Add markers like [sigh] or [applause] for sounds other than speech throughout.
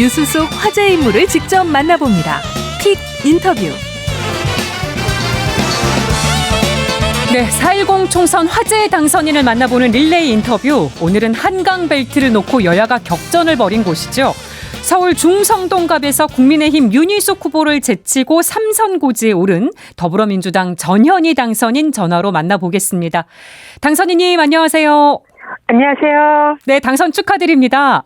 뉴스 속 화제 인물을 직접 만나봅니다. 픽 인터뷰. 네, 4.10 총선 화제의 당선인을 만나보는 릴레이 인터뷰. 오늘은 한강 벨트를 놓고 여야가 격전을 벌인 곳이죠. 서울 중성동갑에서 국민의힘 윤희숙 후보를 제치고 삼선 고지에 오른 더불어민주당 전현희 당선인 전화로 만나보겠습니다. 당선인님 안녕하세요. 안녕하세요. 네, 당선 축하드립니다.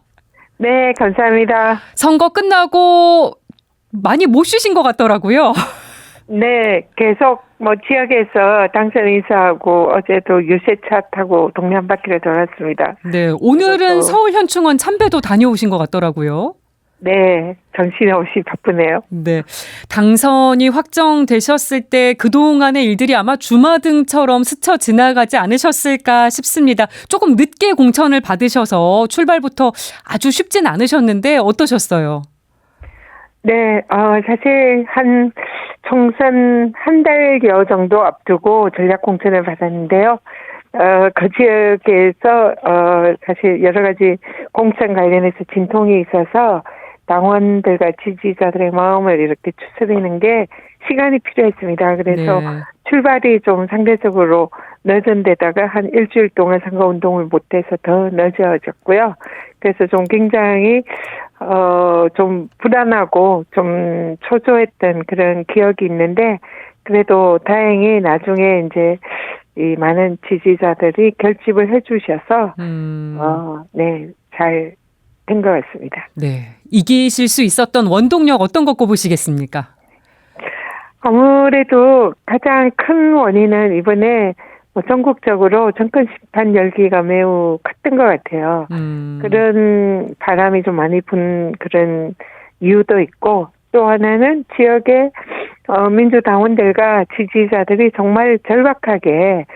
네, 감사합니다. 선거 끝나고 많이 못 쉬신 것 같더라고요. [laughs] 네, 계속 뭐 지역에서 당선 인사하고 어제도 유세차 타고 동네 한 바퀴를 돌았습니다. 네, 오늘은 서울 현충원 참배도 다녀오신 것 같더라고요. 네, 정신없이 바쁘네요. 네. 당선이 확정되셨을 때 그동안의 일들이 아마 주마등처럼 스쳐 지나가지 않으셨을까 싶습니다. 조금 늦게 공천을 받으셔서 출발부터 아주 쉽진 않으셨는데 어떠셨어요? 네, 어, 사실 한 총선 한 달여 정도 앞두고 전략 공천을 받았는데요. 어, 그 지역에서, 어, 사실 여러 가지 공천 관련해서 진통이 있어서 당원들과 지지자들의 마음을 이렇게 추스리는 게 시간이 필요했습니다. 그래서 네. 출발이 좀 상대적으로 늦은 데다가 한 일주일 동안 선거운동을 못해서 더 늦어졌고요. 그래서 좀 굉장히, 어, 좀 불안하고 좀 초조했던 그런 기억이 있는데, 그래도 다행히 나중에 이제 이 많은 지지자들이 결집을 해 주셔서, 음, 어, 네, 잘 된 것 같습니다. 네. 이기실 수 있었던 원동력 어떤 거 꼽으시겠습니까? 아무래도 가장 큰 원인은 이번에 뭐 전국적으로 정권 심판 열기가 매우 컸던 것 같아요. 음, 그런 바람이 좀 많이 분 그런 이유도 있고 또 하나는 지역의 어, 민주당원들과 지지자들이 정말 절박하게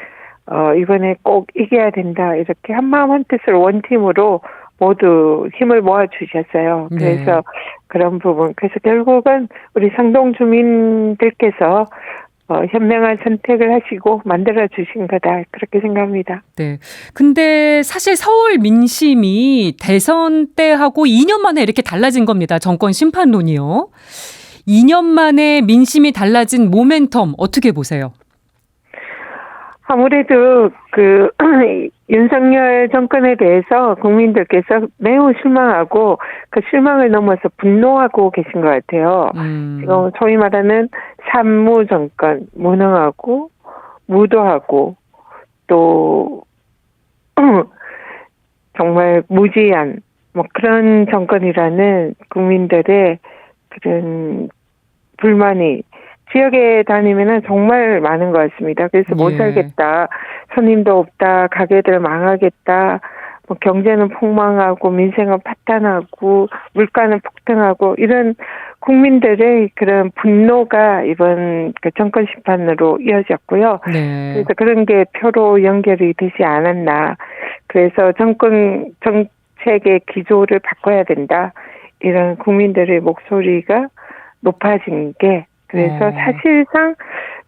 어, 이번에 꼭 이겨야 된다 이렇게 한마음 한뜻으로 원팀으로 모두 힘을 모아 주셨어요. 네. 그래서 그런 부분 그래서 결국은 우리 상동 주민들께서 어, 현명한 선택을 하시고 만들어 주신 거다 그렇게 생각합니다. 네. 근데 사실 서울 민심이 대선 때하고 2년 만에 이렇게 달라진 겁니다. 정권 심판론이요. 2년 만에 민심이 달라진 모멘텀 어떻게 보세요? 아무래도 그 [clears throat] 윤석열 정권에 대해서 국민들께서 매우 실망하고 그 실망을 넘어서 분노하고 계신 것 같아요. 음, 지금 소위 말하는 산무 정권, 무능하고 무도하고 또 [clears throat] 정말 무지한 뭐 그런 정권이라는 국민들의 그런 불만이 지역에 다니면은 정말 많은 것 같습니다. 그래서 못 예. 살겠다, 손님도 없다, 가게들 망하겠다, 뭐 경제는 폭망하고 민생은 파탄하고 물가는 폭등하고 이런 국민들의 그런 분노가 이번 그 정권 심판으로 이어졌고요. 네. 그래서 그런 게 표로 연결이 되지 않았나. 그래서 정권 정책의 기조를 바꿔야 된다. 이런 국민들의 목소리가 높아진 게 그래서 어. 사실상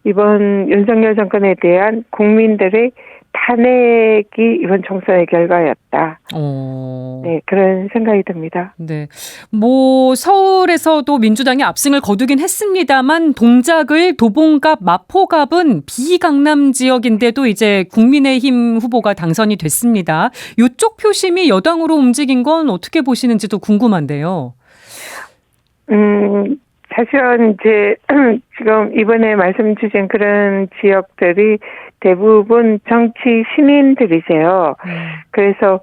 이번 윤석열 정권에 대한 국민들의 탄핵이 이번 총선의 결과였다. 어, 네, 그런 생각이 듭니다. 네. 뭐 서울에서도 민주당이 압승을 거두긴 했습니다만 동작을 도봉갑, 마포갑은 비강남 지역인데도 이제 국민의힘 후보가 당선이 됐습니다. 이쪽 표심이 여당으로 움직인 건 어떻게 보시는지도 궁금한데요. 음, 사실은 이제 [clears throat] 지금 이번에 말씀 주신 그런 지역들이 대부분 정치 신인들이세요. 그래서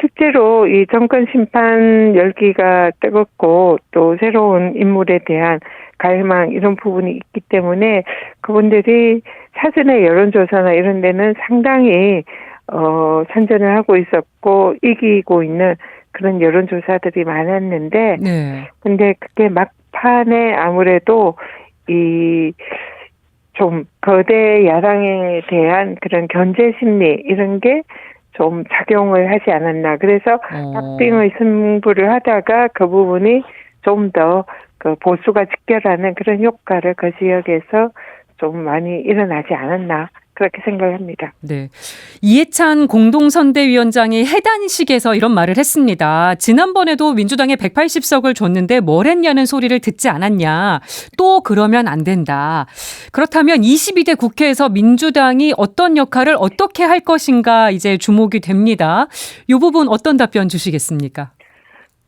실제로 이 정권 심판 열기가 뜨겁고 또 새로운 인물에 대한 갈망 이런 부분이 있기 때문에 그분들이 사전의 여론조사나 이런 데는 상당히 어 선전을 하고 있었고 이기고 있는 그런 여론조사들이 많았는데 네. 근데 그게 막 판에 아무래도 이 좀 거대 야당에 대한 그런 견제 심리 이런 게좀 작용을 하지 않았나. 그래서 어, 박빙의 승부를 하다가 그 부분이 좀 더 그 보수가 직결하는 그런 효과를 그 지역에서 좀 많이 일어나지 않았나 그렇게 생각합니다. 네. 이해찬 공동선대위원장이 해단식에서 이런 말을 했습니다. 지난번에도 민주당에 180석을 줬는데 뭘 했냐는 소리를 듣지 않았냐. 또 그러면 안 된다. 그렇다면 22대 국회에서 민주당이 어떤 역할을 어떻게 할 것인가 이제 주목이 됩니다. 이 부분 어떤 답변 주시겠습니까?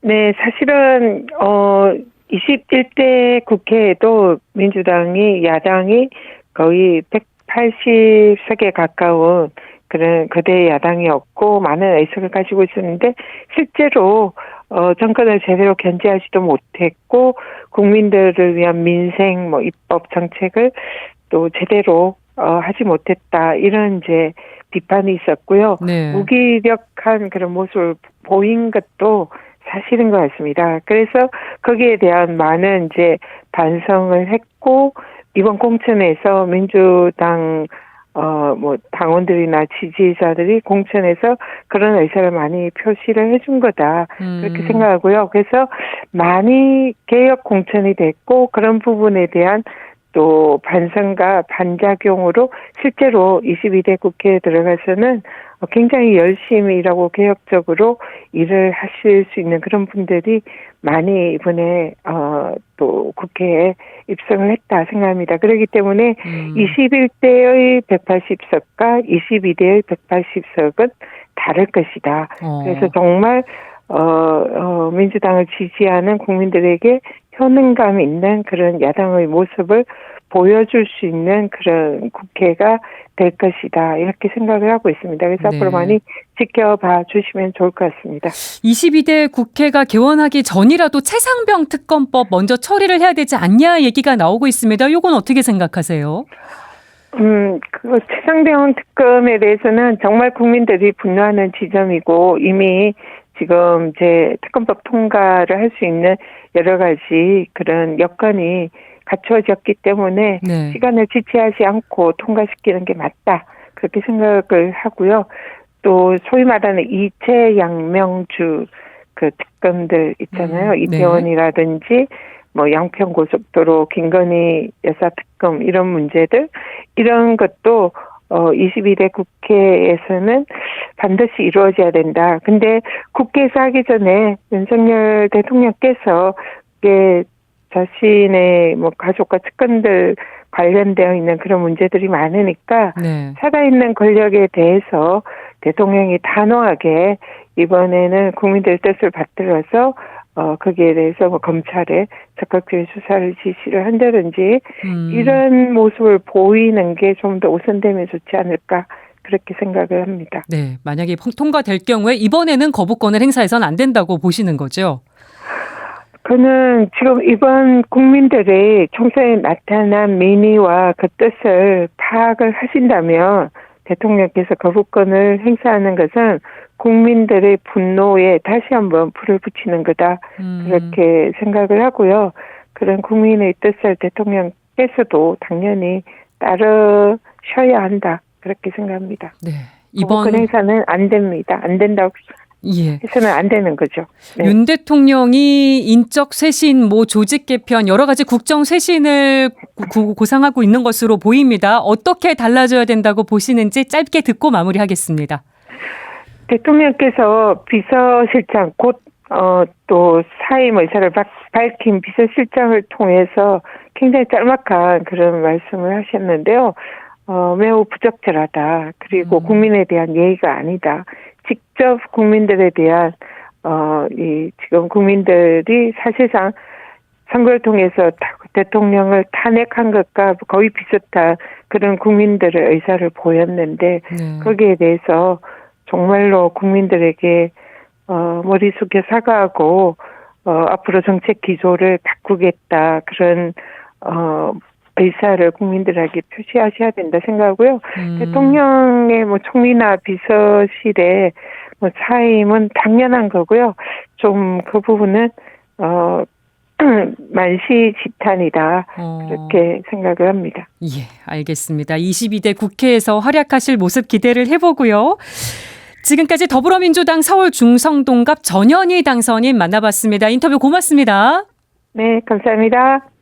네, 사실은 어 21대 국회에도 민주당이 야당이 거의 180석에 가까운 그런 거대 야당이었고 많은 의석을 가지고 있었는데 실제로 어 정권을 제대로 견제하지도 못했고 국민들을 위한 민생 뭐 입법 정책을 또 제대로 어 하지 못했다 이런 이제 비판이 있었고요. 네. 무기력한 그런 모습을 보인 것도 사실인 것 같습니다. 그래서 거기에 대한 많은 이제 반성을 했고 이번 공천에서 민주당 어뭐 당원들이나 지지자들이 공천에서 그런 의사를 많이 표시를 해준 거다 그렇게 음. 생각하고요. 그래서 많이 개혁 공천이 됐고 그런 부분에 대한 또 반성과 반작용으로 실제로 22대 국회에 들어가서는 굉장히 열심히 일하고 개혁적으로 일을 하실 수 있는 그런 분들이 많이 이번에 어 또 국회에 입성을 했다 생각합니다. 그렇기 때문에 음. 21대의 180석과 22대의 180석은 다를 것이다. 어. 그래서 정말 어, 어, 민주당을 지지하는 국민들에게 효능감 있는 그런 야당의 모습을 보여줄 수 있는 그런 국회가 될 것이다 이렇게 생각을 하고 있습니다. 그래서 네. 앞으로 많이 지켜봐 주시면 좋을 것 같습니다. 22대 국회가 개원하기 전이라도 최상병 특검법 먼저 처리를 해야 되지 않냐 얘기가 나오고 있습니다. 요건 어떻게 생각하세요? 음, 그 최상병 특검에 대해서는 정말 국민들이 분노하는 지점이고 이미 지금 이제 특검법 통과를 할 수 있는 여러 가지 그런 여건이 갖춰졌기 때문에 네. 시간을 지체하지 않고 통과시키는 게 맞다 그렇게 생각을 하고요. 또 소위 말하는 이체 양명주 그 특검들 있잖아요. 음, 네. 이태원이라든지 뭐 양평 고속도로 김건희 여사 특검 이런 문제들 이런 것도 어 22대 국회에서는 반드시 이루어져야 된다. 근데 국회에서 하기 전에 윤석열 대통령께서 이게 자신의 뭐 가족과 측근들 관련되어 있는 그런 문제들이 많으니까 네. 살아있는 권력에 대해서 대통령이 단호하게 이번에는 국민들 뜻을 받들어서 어 거기에 대해서 뭐 검찰에 적극적인 수사를 지시를 한다든지 음. 이런 모습을 보이는 게 좀 더 우선되면 좋지 않을까 그렇게 생각을 합니다. 네. 만약에 통- 통과될 경우에 이번에는 거부권을 행사해서는 안 된다고 보시는 거죠? 그는 지금 이번 국민들의 총선에 나타난 민의와 그 뜻을 파악을 하신다면 대통령께서 거부권을 행사하는 것은 국민들의 분노에 다시 한번 불을 붙이는 거다. 음. 그렇게 생각을 하고요. 그런 국민의 뜻을 대통령께서도 당연히 따르셔야 한다. 그렇게 생각합니다. 네. 이번 거부권 행사는 안 됩니다. 안 된다고 예. 해서는 안 되는 거죠. 네. 윤 대통령이 인적 쇄신, 뭐 조직 개편 여러 가지 국정 쇄신을 구- 고상하고 있는 것으로 보입니다. 어떻게 달라져야 된다고 보시는지 짧게 듣고 마무리하겠습니다. 대통령께서 비서실장 곧 어, 또 사임 의사를 박- 밝힌 비서실장을 통해서 굉장히 짤막한 그런 말씀을 하셨는데요. 어, 매우 부적절하다. 그리고 음. 국민에 대한 예의가 아니다. 직접 국민들에 대한 어, 이 지금 국민들이 사실상 선거를 통해서 다- 대통령을 탄핵한 것과 거의 비슷한 그런 국민들의 의사를 보였는데 네. 거기에 대해서 정말로 국민들에게 어, 머리 숙여 사과하고 어, 앞으로 정책 기조를 바꾸겠다 그런 어, 의사를 국민들에게 표시하셔야 된다 생각하고요. 음. 대통령의 뭐 총리나 비서실의 뭐 사임은 당연한 거고요. 좀 그 부분은 어 [clears throat] 만시지탄이다 어. 그렇게 생각을 합니다. 예, 알겠습니다. 22대 국회에서 활약하실 모습 기대를 해보고요. 지금까지 더불어민주당 서울 중성동갑 전현희 당선인 만나봤습니다. 인터뷰 고맙습니다. 네, 감사합니다.